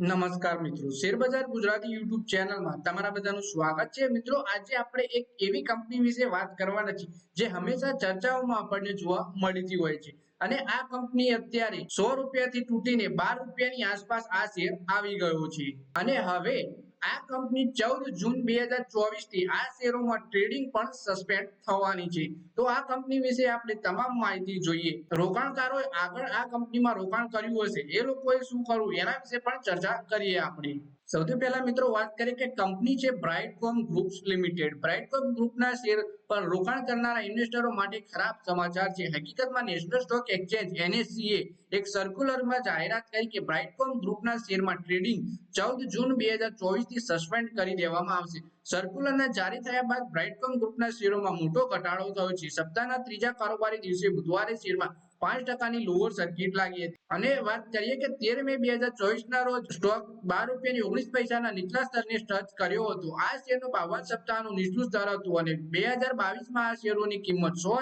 નમસ્કાર મિત્રો. શેરબજાર ગુજરાતી યુટ્યુબ ચેનલમાં તમારા બધાનું સ્વાગત છે. મિત્રો, આજે આપણે એક એવી કંપની વિશે વાત કરવાના છીએ, જે હંમેશા ચર્ચાઓમાં આપણને જોવા મળતી હોય છે. અને આ કંપની અત્યારે સો રૂપિયાથી તૂટીને બાર રૂપિયાની આસપાસ આ શેર આવી ગયો છે. અને હવે આ કંપની ચૌદ જૂન બે હજાર ચોવીસથી આ શેરોમાં ટ્રેડિંગ પણ સસ્પેન્ડ થવાની છે. તો આ કંપની વિશે આપણે તમામ માહિતી જોઈએ. રોકાણકારોએ આગળ આ કંપનીમાં રોકાણ કર્યું હશે. એ લોકોએ શું કરવું? એના વિશે પણ ચર્ચા કરીએ આપણે. સૌથી પહેલા મિત્રો વાત કરીએ કે કંપની છે બ્રાઇટકોમ ગ્રુપ્સ લિમિટેડ બ્રાઇટકોમ ગ્રુપના શેર પર રોકાણ કરનારા ઇન્વેસ્ટરો માટે ખરાબ સમાચાર છે. હકીકતમાં નેશનલ સ્ટોક એક્સચેન્જ એનએસસીએ એક સર્ક્યુલરમાં જાહેરાત કરી કે બ્રાઇટકોમ ગ્રુપના શેરમાં ટ્રેડિંગ ચૌદ જૂન બે હજાર ચોવીસથી સસ્પેન્ડ કરી દેવામાં આવશે. સર્ક્યુલરના જારી થયા બાદ બ્રાઇટકોમ ગ્રુપના શેરોમાં મોટો ઘટાડો થયો છે. સપ્તાહના ત્રીજા કારોબારી દિવસે બુધવારે શેરમાં પાંચ ટકાની લોઅર સર્કિટ લાગી હતી. અને વાત કરીએ કે તેર મે બે હજાર ચોવીસ ના રોજ સ્ટોક બાર રૂપિયાની ઓગણીસ પૈસાના નીચલા સ્તરને ટચ કર્યો હતો. આ શેરનું બાવન સપ્તાહનું નીચલું સ્તર હતું અને બે હજાર બાવીસમાં આ શેરોની કિંમત સો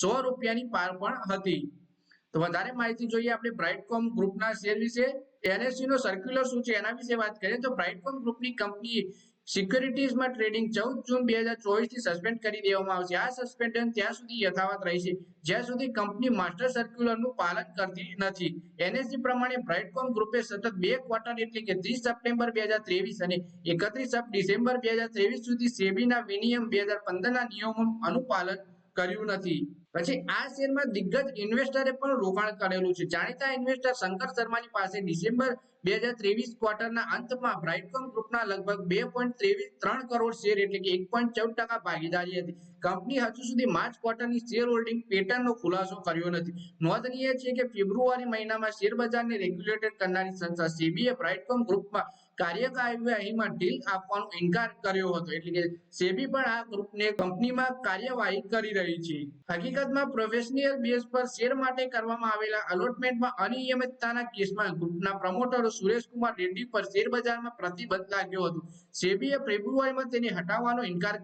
સો રૂપિયાની પાર પણ હતી. તો વધારે માહિતી જોઈએ આપણે બ્રાઇટકોમ ગ્રુપના શેર વિશે. એનએસસી નો સર્ક્યુલર શું છે એના વિશે વાત કરીએ તો બ્રાઇટકોમ ગ્રુપની કંપની સિક્યુરિટીઝમાં ટ્રેડિંગ ચૌદ જૂન બે હજાર ચોવીસથી સસ્પેન્ડ કરી દેવામાં આવશે. આ સસ્પેન્ડન ત્યાં સુધી યથાવત રહેશે. જ્યાં સુધી કંપની માસ્ટર સર્ક્યુલરનું પાલન કરતી નથી. એનએસસી પ્રમાણે બ્રાઇટકોમ ગ્રુપે સતત બે ક્વાર્ટર એટલે કે ત્રીસ સપ્ટેમ્બર બે હજાર ત્રેવીસ અને એકત્રીસ ડિસેમ્બર બે હજાર ત્રેવીસ સુધી સેબીના વિનિયમ બે હજાર પંદરના નિયમોનું અનુપાલન કર્યું નથી. પછી આ શેરમાં દિગ્ગજ ઇન્વેસ્ટરે પણ રોકાણ કરેલું છે. જાણીતા ઇન્વેસ્ટર શંકર શર્માની પાસે ડિસેમ્બર બે હજાર ત્રેવીસ ક્વાર્ટરના અંતમાં બ્રાઇટકોમ ગ્રુપના લગભગ બે પોઈન્ટ ત્રેવીસ ત્રણ કરોડ શેર એટલે કે એક પોઈન્ટ ચૌદ ટકા ભાગીદારી હતી. કંપની હજુ સુધી માર્ચ ક્વાર્ટરની શેર હોલ્ડિંગ પેટર્નનો ખુલાસો કર્યો નથી. નોંધનીય છે કે ફેબ્રુઆરી મહિનામાં શેર બજારને રેગ્યુલેટેડ કરનારી સંસ્થા સેબીએ બ્રાઇટકોમ ગ્રુપમાં તેને હટાવવાનો ઇનકાર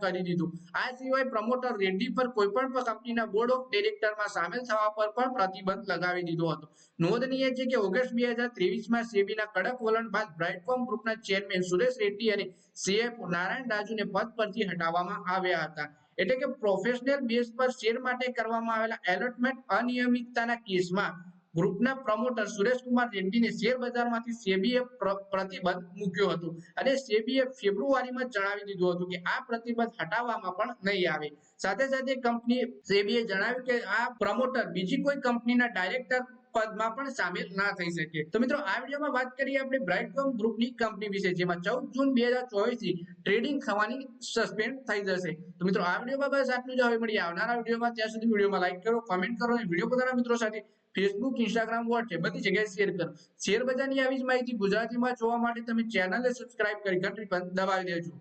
કરી દીધો. આ સિવાય પ્રમોટર રેડ્ડી પર કોઈપણ કંપનીના બોર્ડ ઓફ ડિરેક્ટરમાં સામેલ થવા પર પણ પ્રતિબંધ લગાવી દીધો હતો. નોંધનીય છે કે ઓગસ્ટ બે હજાર ત્રેવીસમાં સેબીના કડક વલણ બાદ બ્રાઇટકોમ ગ્રુપના ચેરમેન સુરેશ રેડ્ડી અને સીએફ નારાયણ રાજુને પદ પરથી હટાવવામાં આવ્યા હતા. એટલે કે પ્રોફેશનલ બેઝ પર શેર માટે કરવામાં આવેલા એલોટમેન્ટ અનિયમિતતાના કેસમાં ગ્રુપના પ્રમોટર સુરેશકુમાર રેડ્ડીને શેર બજારમાંથી સેબીએ પ્રતિબંધ મૂક્યો હતો. અને સેબીએ ફેબ્રુઆરીમાં જણાવી દીધું હતું કે આ પ્રતિબંધ હટાવવામાં પણ નહીં આવે. સાથે સાથે કંપની સેબીએ જણાવ્યું કે આ પ્રમોટર બીજી કોઈ કંપનીના ડાયરેક્ટર પદમાં પણ સામેલ ના થઈ શકે તો મિત્રો, આ વિડીયોમાં વાત કરીએ આપણે બ્રાઇટકોમ ગ્રુપની કંપની વિશે, જેમાં ચૌદ જૂન બેથી ટ્રેડિંગ થવાની સસ્પેન્ડ થઈ જશે. તો મિત્રો, આ વિડીયોમાં બસ આટલું જ. હવે મળીએ આવનારા વિડીયોમાં. ત્યાં સુધી વિડીયોમાં લાઈક કરો કોમેન્ટ કરો અને વીડિયો પોતાના મિત્રો સાથે ફેસબુક ઇન્સ્ટાગ્રામ વોટ્સએપ બધી જગ્યાએ શેર કરો. શેર બજારની આવી જ માહિતી ગુજરાતીમાં જોવા માટે તમે ચેનલને સબસ્ક્રાઇબ કરી ઘંટી પણ દબાવી દેજો.